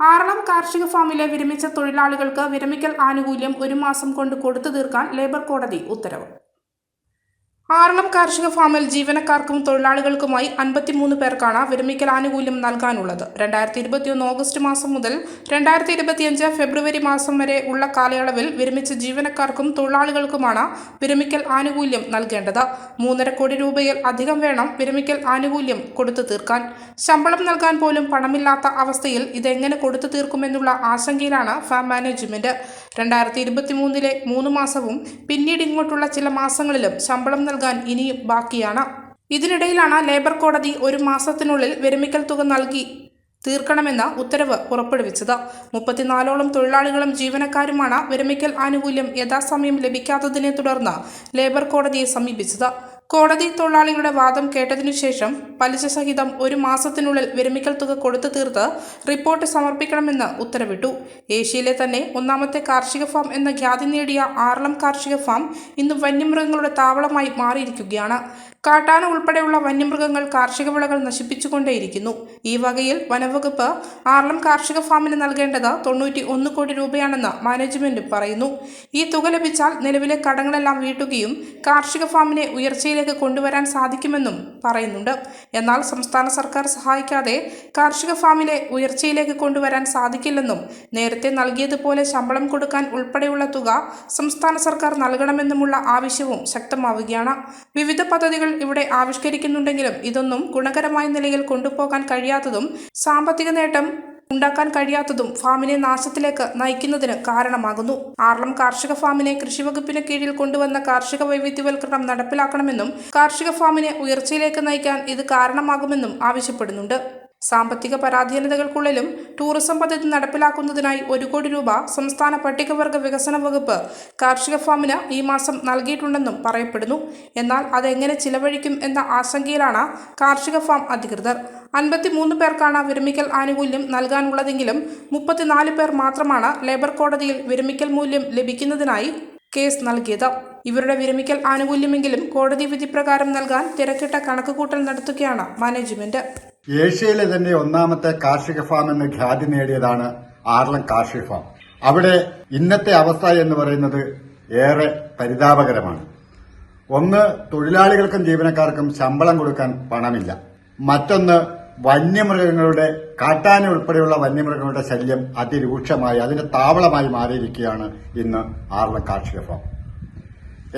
ആറളം കാർഷിക ഫാമിലെ വിരമിച്ച തൊഴിലാളികൾക്ക് വിരമിക്കൽ ആനുകൂല്യം ഒരു മാസം കൊണ്ട് കൊടുത്തു തീർക്കാൻ ലേബർ കോടതി ഉത്തരവ്. ആറളം കാർഷിക ഫാമിൽ ജീവനക്കാർക്കും തൊഴിലാളികൾക്കുമായി അൻപത്തിമൂന്ന് പേർക്കാണ് വിരമിക്കൽ ആനുകൂല്യം നൽകാനുള്ളത്. രണ്ടായിരത്തി ഇരുപത്തിയൊന്ന് ഓഗസ്റ്റ് മാസം മുതൽ രണ്ടായിരത്തി ഇരുപത്തിയഞ്ച് ഫെബ്രുവരി മാസം വരെ ഉള്ള കാലയളവിൽ വിരമിച്ച ജീവനക്കാർക്കും തൊഴിലാളികൾക്കുമാണ് വിരമിക്കൽ ആനുകൂല്യം നൽകേണ്ടത്. മൂന്നര കോടി രൂപയിൽ അധികം വേണം വിരമിക്കൽ ആനുകൂല്യം കൊടുത്തു തീർക്കാൻ. ശമ്പളം നൽകാൻ പോലും പണമില്ലാത്ത അവസ്ഥയിൽ ഇതെങ്ങനെ കൊടുത്തു തീർക്കുമെന്നുള്ള ആശങ്കയിലാണ് ഫാം മാനേജ്മെന്റ്. രണ്ടായിരത്തി ഇരുപത്തിമൂന്നിലെ മൂന്ന് മാസവും പിന്നീട് ഇങ്ങോട്ടുള്ള ചില മാസങ്ങളിലും ശമ്പളം നൽകാൻ ഇനിയും ബാക്കിയാണ്. ഇതിനിടയിലാണ് ലേബർ കോടതി ഒരു മാസത്തിനുള്ളിൽ വിരമിക്കൽ തുക നൽകി തീർക്കണമെന്ന ഉത്തരവ് പുറപ്പെടുവിച്ചത്. മുപ്പത്തിനാലോളം തൊഴിലാളികളും ജീവനക്കാരുമാണ് വിരമിക്കൽ ആനുകൂല്യം യഥാസമയം ലഭിക്കാത്തതിനെ തുടർന്ന് ലേബർ കോടതിയെ സമീപിച്ചത്. കോടതി തൊഴിലാളികളുടെ വാദം കേട്ടതിനു ശേഷം പലിശ സഹിതം ഒരു മാസത്തിനുള്ളിൽ വിരമിക്കൽ തുക കൊടുത്തു തീർത്ത് റിപ്പോർട്ട് സമർപ്പിക്കണമെന്ന് ഉത്തരവിട്ടു. ഏഷ്യയിലെ തന്നെ ഒന്നാമത്തെ കാർഷിക ഫാം എന്ന ഖ്യാതി നേടിയ ആറളം കാർഷിക ഫാം ഇന്ന് വന്യമൃഗങ്ങളുടെ താവളമായി മാറിയിരിക്കുകയാണ്. കാട്ടാന ഉൾപ്പെടെയുള്ള വന്യമൃഗങ്ങൾ കാർഷിക വിളകൾ നശിപ്പിച്ചുകൊണ്ടേയിരിക്കുന്നു. ഈ വകയിൽ വനവകുപ്പ് ആർലം കാർഷിക ഫാമിന് നൽകേണ്ടത് തൊണ്ണൂറ്റി ഒന്ന് കോടി രൂപയാണെന്ന് മാനേജ്മെന്റ് പറയുന്നു. ഈ തുക ലഭിച്ചാൽ നിലവിലെ കടങ്ങളെല്ലാം വീട്ടുകയും കാർഷിക ഫാമിനെ ഉയർച്ചയിലേക്ക് കൊണ്ടുവരാൻ സാധിക്കുമെന്നും പറയുന്നുണ്ട്. എന്നാൽ സംസ്ഥാന സർക്കാർ സഹായിക്കാതെ കാർഷിക ഫാമിനെ ഉയർച്ചയിലേക്ക് കൊണ്ടുവരാൻ സാധിക്കില്ലെന്നും നേരത്തെ നൽകിയതുപോലെ ശമ്പളം കൊടുക്കാൻ ഉൾപ്പെടെയുള്ള തുക സംസ്ഥാന സർക്കാർ നൽകണമെന്നുമുള്ള ആവശ്യവും ശക്തമാവുകയാണ്. വിവിധ പദ്ധതികൾ ഇവിടെ ആവിഷ്കരിക്കുന്നുണ്ടെങ്കിലും ഇതൊന്നും ഗുണകരമായ നിലയിൽ കൊണ്ടുപോകാൻ കഴിയാത്തതും സാമ്പത്തിക നേട്ടം ഉണ്ടാക്കാൻ കഴിയാത്തതും ഫാമിനെ നാശത്തിലേക്ക് നയിക്കുന്നതിന് കാരണമാകുന്നു. ആർളം കാർഷിക ഫാമിനെ കൃഷിവകുപ്പിന് കീഴിൽ കൊണ്ടുവന്ന കാർഷിക വൈവിധ്യവൽക്കരണം നടപ്പിലാക്കണമെന്നും കാർഷിക ഫാമിനെ ഉയർച്ചയിലേക്ക് നയിക്കാൻ ഇത് കാരണമാകുമെന്നും ആവശ്യപ്പെടുന്നുണ്ട്. സാമ്പത്തിക പരാധീനതകൾക്കുള്ളിലും ടൂറിസം പദ്ധതി നടപ്പിലാക്കുന്നതിനായി ഒരു കോടി രൂപ സംസ്ഥാന പട്ടികവർഗ വികസന വകുപ്പ് കാർഷിക ഫാമിന് ഈ മാസം നൽകിയിട്ടുണ്ടെന്നും പറയപ്പെടുന്നു. എന്നാൽ അതെങ്ങനെ ചിലവഴിക്കും എന്ന ആശങ്കയിലാണ് കാർഷിക ഫാം അധികൃതർ. അൻപത്തിമൂന്ന് പേർക്കാണ് വിരമിക്കൽ ആനുകൂല്യം നൽകാനുള്ളതെങ്കിലും മുപ്പത്തിനാല് പേർ മാത്രമാണ് ലേബർ കോടതിയിൽ വിരമിക്കൽ മൂല്യം ലഭിക്കുന്നതിനായി കേസ് നൽകിയത്. ഇവരുടെ വിരമിക്കൽ ആനുകൂല്യമെങ്കിലും കോടതി വിധി പ്രകാരം നൽകാൻ തിരക്കിട്ട കണക്കുകൂട്ടൽ നടത്തുകയാണ് മാനേജ്മെന്റ്. ഏഷ്യയിലെ തന്നെ ഒന്നാമത്തെ കാർഷിക ഫാം എന്ന ഖ്യാതി നേടിയതാണ് ആർലം കാർഷിക ഫാം. അവിടെ ഇന്നത്തെ അവസ്ഥ എന്ന് പറയുന്നത് ഏറെ പരിതാപകരമാണ്. ഒന്ന് തൊഴിലാളികൾക്കും ജീവനക്കാർക്കും ശമ്പളം കൊടുക്കാൻ പണമില്ല. മറ്റൊന്ന് വന്യമൃഗങ്ങളുടെ കാട്ടാന ഉൾപ്പെടെയുള്ള വന്യമൃഗങ്ങളുടെ ശല്യം അതിരൂക്ഷമായി അതിന്റെ താവളമായി മാറിയിരിക്കുകയാണ് ഇന്ന് ആർലം കാർഷിക ഫാം.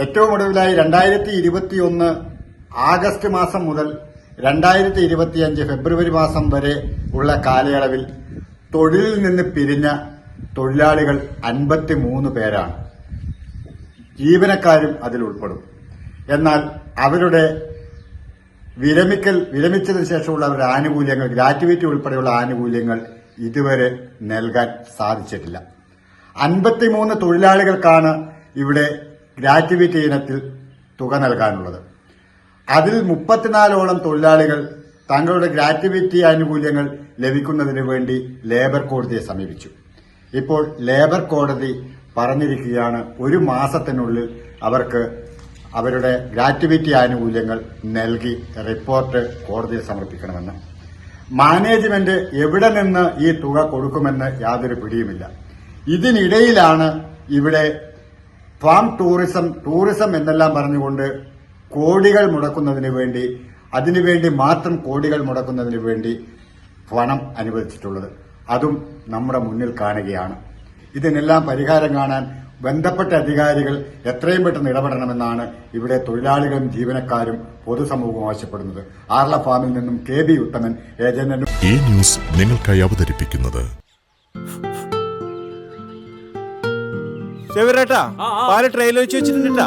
ഏറ്റവും ഒടുവിലായി രണ്ടായിരത്തി ഇരുപത്തിയൊന്ന് ആഗസ്റ്റ് മാസം മുതൽ രണ്ടായിരത്തി ഇരുപത്തിയഞ്ച് ഫെബ്രുവരി മാസം വരെ ഉള്ള കാലയളവിൽ തൊഴിലിൽ നിന്ന് പിരിഞ്ഞ തൊഴിലാളികൾ അൻപത്തി മൂന്ന് പേരാണ്. ജീവനക്കാരും അതിൽ ഉൾപ്പെടും. എന്നാൽ അവരുടെ വിരമിക്കൽ വിരമിച്ചതിന് ശേഷമുള്ള അവരുടെ ആനുകൂല്യങ്ങൾ ഗ്രാറ്റുവിറ്റി ഉൾപ്പെടെയുള്ള ആനുകൂല്യങ്ങൾ ഇതുവരെ നൽകാൻ സാധിച്ചിട്ടില്ല. അൻപത്തിമൂന്ന് തൊഴിലാളികൾക്കാണ് ഇവിടെ ഗ്രാറ്റുവിറ്റി ഇനത്തിൽ തുക നൽകാനുള്ളത്. അതിൽ മുപ്പത്തിനാലോളം തൊഴിലാളികൾ തങ്ങളുടെ ഗ്രാറ്റുവിറ്റി ആനുകൂല്യങ്ങൾ ലഭിക്കുന്നതിന് വേണ്ടി ലേബർ കോടതിയെ സമീപിച്ചു. ഇപ്പോൾ ലേബർ കോടതി പറഞ്ഞിരിക്കുകയാണ് ഒരു മാസത്തിനുള്ളിൽ അവർക്ക് അവരുടെ ഗ്രാറ്റുവിറ്റി ആനുകൂല്യങ്ങൾ നൽകി റിപ്പോർട്ട് കോടതിയിൽ സമർപ്പിക്കണമെന്ന്. മാനേജ്മെന്റ് എവിടെ നിന്ന് ഈ തുക കൊടുക്കുമെന്ന് യാതൊരു പിടിയുമില്ല. ഇതിനിടയിലാണ് ഇവിടെ ഫാം ടൂറിസം ടൂറിസം എന്നെല്ലാം പറഞ്ഞുകൊണ്ട് കോടികൾ മുടക്കുന്നതിന് വേണ്ടി അതിനുവേണ്ടി മാത്രം കോടികൾ മുടക്കുന്നതിന് വേണ്ടി പണം അനുവദിച്ചിട്ടുള്ളത്. അതും നമ്മുടെ മുന്നിൽ കാണുകയാണ്. ഇതിനെല്ലാം പരിഹാരം കാണാൻ ബന്ധപ്പെട്ട അധികാരികൾ എത്രയും പെട്ടെന്ന് ഇടപെടണമെന്നാണ് ഇവിടെ തൊഴിലാളികളും ജീവനക്കാരും പൊതുസമൂഹവും ആവശ്യപ്പെടുന്നത്. ആർല ഫാമിൽ നിന്നും കെ ബി ഉത്തമൻ ഏജന്റ് ഈ ന്യൂസ് നിങ്ങൾക്കായി അവതരിപ്പിക്കുന്നത്. ചെവിരേട്ടാ പാല ട്രെയിലർ വെച്ച് വെച്ചിട്ടുണ്ടാ